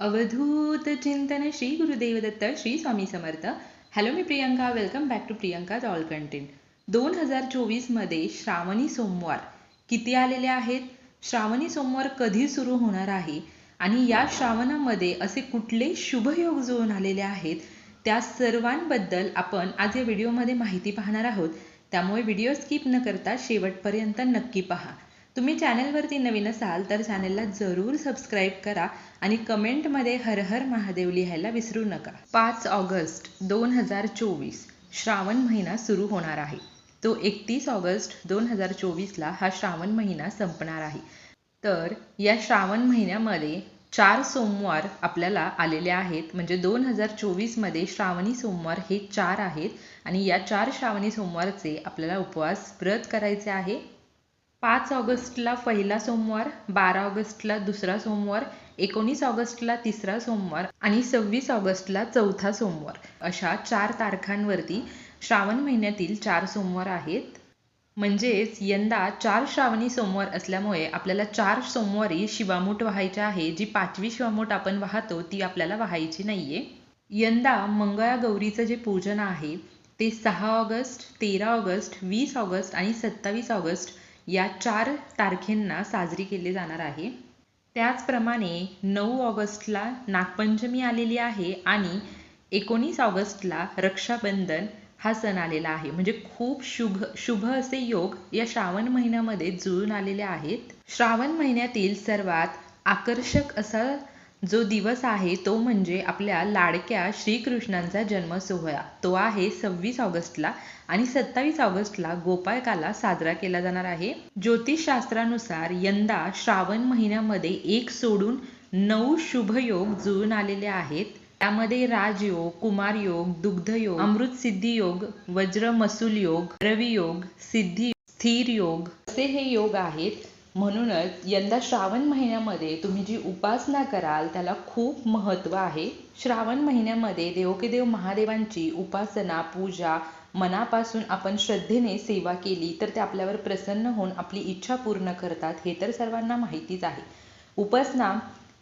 अवधूत चिंतन Shri Gurudev Datta Shri Swami Samarth. Hello me Priyanka welcome back to Priyanka all content दोन हजार चोवीसमध्ये श्रावणी सोमवार किती आलेले आहेत? श्रावणी सोमवार कधी सुरू होणार आहे? आणि या श्रावणामध्ये असे कुठले शुभयोग जुळून आलेले आहेत? त्या सर्वांबद्दल आपण आज या व्हिडिओमध्ये माहिती पाहणार आहोत. त्यामुळे व्हिडिओ स्किप न करता शेवटपर्यंत नक्की पहा. तुम्ही चॅनलवरती नवीन असाल तर चॅनलला जरूर सबस्क्राईब करा आणि कमेंटमध्ये हर हर महादेव लिहायला विसरू नका. पाच ऑगस्ट दोन हजार चोवीस श्रावण महिना सुरू होणार आहे. तो एकतीस ऑगस्ट दोन हजार चोवीसला हा श्रावण महिना संपणार आहे. तर या श्रावण महिन्यामध्ये चार सोमवार आपल्याला आलेले आहेत. म्हणजे दोन हजार चोवीसमध्ये श्रावणी सोमवार हे चार आहेत आणि या चार श्रावणी सोमवारचे आपल्याला उपवास व्रत करायचे आहे. पाच ऑगस्टला पहिला सोमवार बारा ऑगस्टला दुसरा सोमवार एकोणीस ऑगस्टला तिसरा सोमवार आणि सव्वीस ऑगस्टला चौथा सोमवार. अशा चार तारखांवरती श्रावण महिन्यातील चार सोमवार आहेत. म्हणजेच यंदा चार श्रावणी सोमवार असल्यामुळे आपल्याला चार सोमवारी शिवामूठ व्हायच्या आहे. जी पाचवी शिवामूठ आपण वाहतो ती आपल्याला व्हायची नाहीये. यंदा मंगळागौरीचं जे पूजन आहे ते सहा ऑगस्ट तेरा ऑगस्ट वीस ऑगस्ट आणि सत्तावीस ऑगस्ट या चार तारखेंना साजरी केली जाणार आहे. त्याचप्रमाणे नऊ ऑगस्टला नागपंचमी आलेली आहे आणि एकोणीस ऑगस्टला रक्षाबंधन हा सण आलेला आहे. म्हणजे खूप शुभ शुभ असे योग या श्रावण महिन्यामध्ये जुळून आलेले आहेत. श्रावण महिन्यातील सर्वात आकर्षक असा जो दिवस आहे तो म्हणजे आपल्या लाडक्या श्रीकृष्णांचा जन्म सोहळा. तो आहे सव्वीस ऑगस्टला आणि सत्तावीस ऑगस्टला गोपाळकाला साजरा केला जाणार आहे. ज्योतिषशास्त्रानुसार यंदा श्रावण महिन्यामध्ये एक सोडून नऊ शुभयोग जुळून आलेले आहेत. त्यामध्ये राजयोग कुमारयोग दुग्धयोग अमृत सिद्धी योग वज्र मसूल योग रवी योग सिद्धी स्थिर योग असे हे योग आहेत. म्हणूनच यंदा श्रावण महिन्यामध्ये तुम्ही जी उपासना कराल त्याला खूप महत्त्व आहे. श्रावण महिन्यामध्ये देवकेदेव महादेवांची उपासना पूजा मनापासून आपण श्रद्धेने सेवा केली तर ते आपल्यावर प्रसन्न होऊन आपली इच्छा पूर्ण करतात हे तर सर्वांना माहितीच आहे. उपासना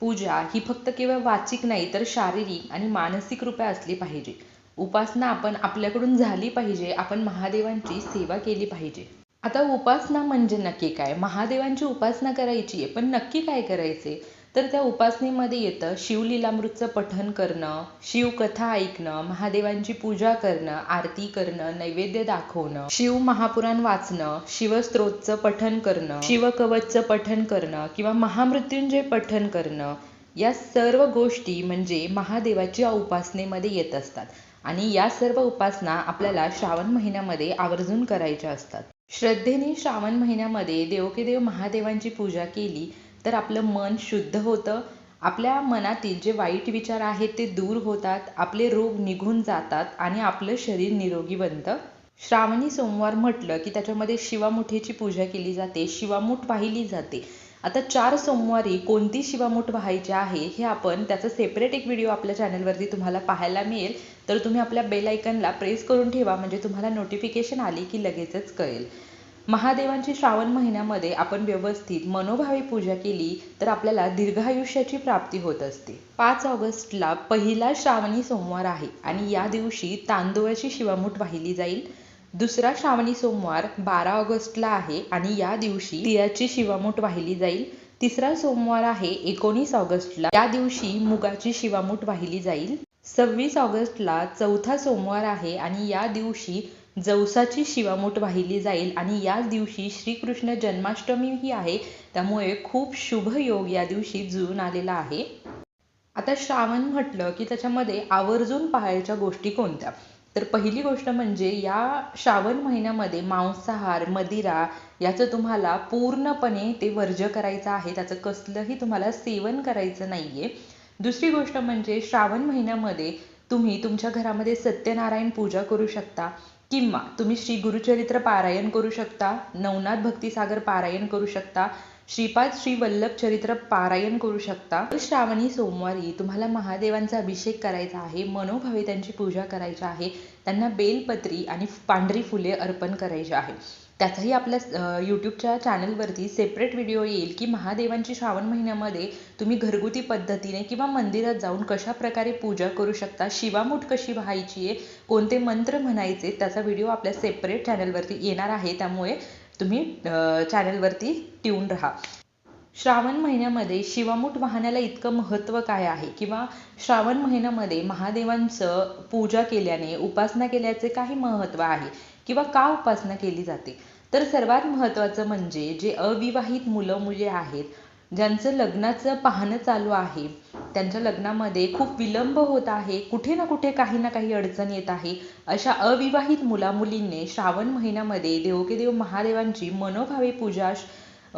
पूजा ही फक्त केवळ वाचिक नाही तर शारीरिक आणि मानसिक रूपे असली पाहिजे. उपासना आपण आपल्याकडून झाली पाहिजे आपण महादेवांची सेवा केली पाहिजे. आता उपासना म्हणजे नक्की काय? महादेवांची उपासना करायची आहे पण नक्की काय करायचे? तर त्या उपासनेमध्ये येतं शिवलीलामृतचं पठन करणं शिवकथा ऐकणं महादेवांची पूजा करणं आरती करणं नैवेद्य दाखवणं शिव महापुराण वाचणं शिवस्त्रोतचं पठन करणं शिवकवचचं पठन करणं किंवा महामृत्युंजय पठन करणं या सर्व गोष्टी म्हणजे महादेवाच्या उपासनेमध्ये येत असतात. आणि या सर्व उपासना आपल्याला श्रावण महिन्यामध्ये आवर्जून करायच्या असतात. श्रद्धेने श्रावण महिन्यामध्ये देवकेदेव महादेवांची पूजा केली तर आपलं मन शुद्ध होतं. आपल्या मनातील जे वाईट विचार आहेत ते दूर होतात आपले रोग निघून जातात आणि आपलं शरीर निरोगी बनतं. श्रावणी सोमवार म्हटलं की त्याच्यामध्ये शिवामुठेची पूजा केली जाते शिवामुठ पाहिली जाते. आता चार सोमवारी कोणती शिवामूठ व्हायची आहे हे आपण त्याचा सेपरेट एक व्हिडिओ आपल्या चॅनलवरती तुम्हाला पाहायला मिळेल. तर तुम्ही आपल्या बेल आयकनला प्रेस करून ठेवा म्हणजे तुम्हाला नोटिफिकेशन आली की लगेचच कळेल. महादेवांची श्रावण महिन्यामध्ये आपण व्यवस्थित मनोभावी पूजा केली तर आपल्याला दीर्घायुष्याची प्राप्ती होत असते. पाच ऑगस्टला पहिला श्रावणी सोमवार आहे आणि या दिवशी तांदूळाची शिवामूठ वाहिली जाईल. दुसरा श्रावणी सोमवार बारा ऑगस्टला आहे आणि या दिवशी तिळाची शिवामूठ वाहिली जाईल. तिसरा सोमवार आहे एकोणीस ऑगस्टला. या दिवशी मुगाची शिवामूठ वाहिली जाईल. सव्वीस ऑगस्टला चौथा सोमवार आहे आणि या दिवशी जवसाची शिवामूठ वाहिली जाईल आणि याच दिवशी श्रीकृष्ण जन्माष्टमी ही आहे. त्यामुळे खूप शुभ योग या दिवशी जुळून आलेला आहे. आता श्रावण म्हटलं की त्याच्यामध्ये आवर्जून पाहायच्या गोष्टी कोणत्या? तर पहिली गोष्ट म्हणजे या श्रावण महिन्यामध्ये मांसाहार मदिरा याचं तुम्हाला पूर्णपणे ते वर्ज्य करायचं आहे. त्याचं कसलंही तुम्हाला सेवन करायचं नाही आहे दुसरी गोष्ट म्हणजे श्रावण महिन्यामध्ये तुम्ही तुमच्या घरामध्ये सत्यनारायण पूजा करू शकता किंवा तुम्ही श्री गुरुचरित्र पारायण करू शकता नवनाथ भक्तिसागर पारायण करू शकता श्रीपाद श्री वल्लभ चरित्र पारायण करू शकता. श्रावणी सोमवारी तुम्हाला महादेवांचा अभिषेक करायचा आहे मनोभावे त्यांची पूजा करायची आहे त्यांना बेलपत्री आणि पांढरी फुले अर्पण करायची आहे. त्याचाही आपल्या यूट्यूबच्या चॅनलवरती सेपरेट व्हिडिओ येईल की महादेवांची श्रावण महिन्यामध्ये तुम्ही घरगुती पद्धतीने किंवा मंदिरात जाऊन कशा प्रकारे पूजा करू शकता शिवामूठ कशी व्हायची आहे कोणते मंत्र म्हणायचे त्याचा व्हिडिओ आपल्या सेपरेट चॅनलवरती येणार आहे. त्यामुळे तुम्ही चॅनलवरती ट्यून राहा. श्रावण महिन्यामध्ये शिवामूठ वाहनाला इतकं महत्त्व काय आहे? किंवा श्रावण महिन्यामध्ये महादेवांचं पूजा केल्याने उपासना केल्याचे काही महत्त्व आहे? किंवा का उपासना केली जाते? तर सर्वात महत्त्वाचं म्हणजे जे अविवाहित मुलं मुली आहेत ज्यांचं लग्नाचं पाहणं चालू आहे त्यांच्या लग्नामध्ये खूप विलंब होत आहे कुठे ना कुठे काही ना काही अडचण येत आहे. अशा अविवाहित मुला मुलींनी श्रावण महिन्यामध्ये देव महादेवांची मनोभावे पूजा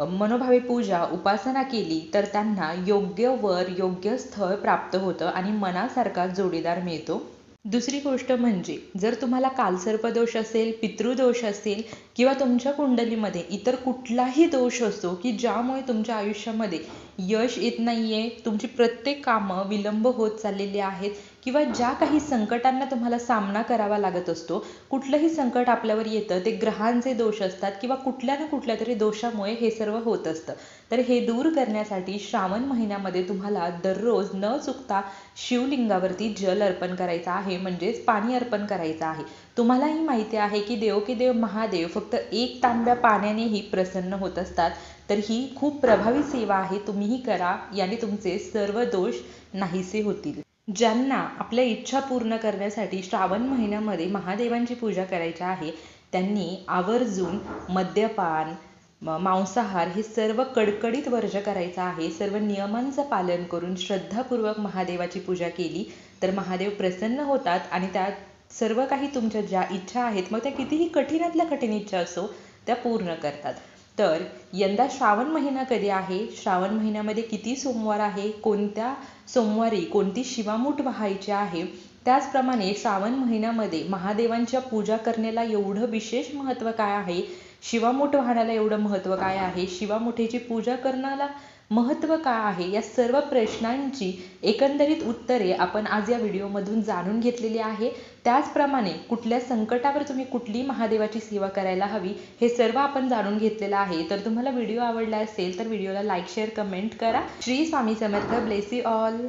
मनोभावे पूजा उपासना केली तर त्यांना योग्य वर योग्य स्थळ प्राप्त होतं आणि मनासारखा जोडीदार मिळतो. दुसरी गोष्ट म्हणजे जर तुम्हाला कालसर्पदोष असेल पितृदोष असेल किंवा तुमच्या कुंडलीमध्ये इतर कुठलाही दोष असतो की ज्यामुळे तुमच्या आयुष्यामध्ये यश येत नाहीये तुमची प्रत्येक कामं विलंब होत चाललेली आहेत किंवा ज्या काही संकटांना तुम्हाला सामना करावा लागत असतो कुठलंही संकट आपल्यावर येतं ते ग्रहांचे दोष असतात किंवा कुठल्या ना कुठल्या तरी दोषामुळे हे सर्व होत असतं. तर हे दूर करण्यासाठी श्रावण महिन्यामध्ये तुम्हाला दररोज न चुकता शिवलिंगावरती जल अर्पण करायचं आहे म्हणजेच पाणी अर्पण करायचं आहे. तुम्हालाही माहिती आहे की देव की देव महादेव फक्त एक तांब्या पाण्यानेही प्रसन्न होत असतात. तर ही खूप प्रभावी सेवा आहे तुम्हीही करा याने तुमचे सर्व दोष नाहीसे होतील. ज्यांना आपल्या इच्छा पूर्ण करण्यासाठी श्रावण महिन्यामध्ये महादेवांची पूजा करायची आहे त्यांनी आवर्जून मद्यपान मांसाहार हे सर्व कडकडीत वर्ज करायचं आहे. सर्व नियमांचं पालन करून श्रद्धापूर्वक महादेवाची पूजा केली तर महादेव प्रसन्न होतात आणि त्यात सर्व काही तुमच्या ज्या इच्छा आहेत मग त्या कितीही कठीणातल्या कठीण इच्छा असो त्या पूर्ण करतात. तर यंदा श्रावण महिना कधी आहे? श्रावण महिन्यामध्ये किती सोमवार आहे? कोणत्या सोमवारी कोणती शिवामूठ व्हायची आहे? त्याचप्रमाणे श्रावण महिन्यामध्ये महादेवांच्या पूजा करण्याला एवढं विशेष महत्त्व काय आहे? शिवामूठ वाहण्याला एवढं महत्त्व काय आहे? शिवामुठेची पूजा करण्याला महत्त्व काय आहे? या सर्व प्रश्नांची एकंदरीत उत्तरे आपण आज या व्हिडिओमधून जाणून घेतलेली आहे. त्याचप्रमाणे कुठल्या संकटावर तुम्ही कुठली महादेवाची सेवा करायला हवी हे सर्व आपण जाणून घेतलेलं आहे. तर तुम्हाला व्हिडिओ आवडला असेल तर व्हिडिओला लाईक शेअर कमेंट करा. श्री स्वामी समर्थ. Bless all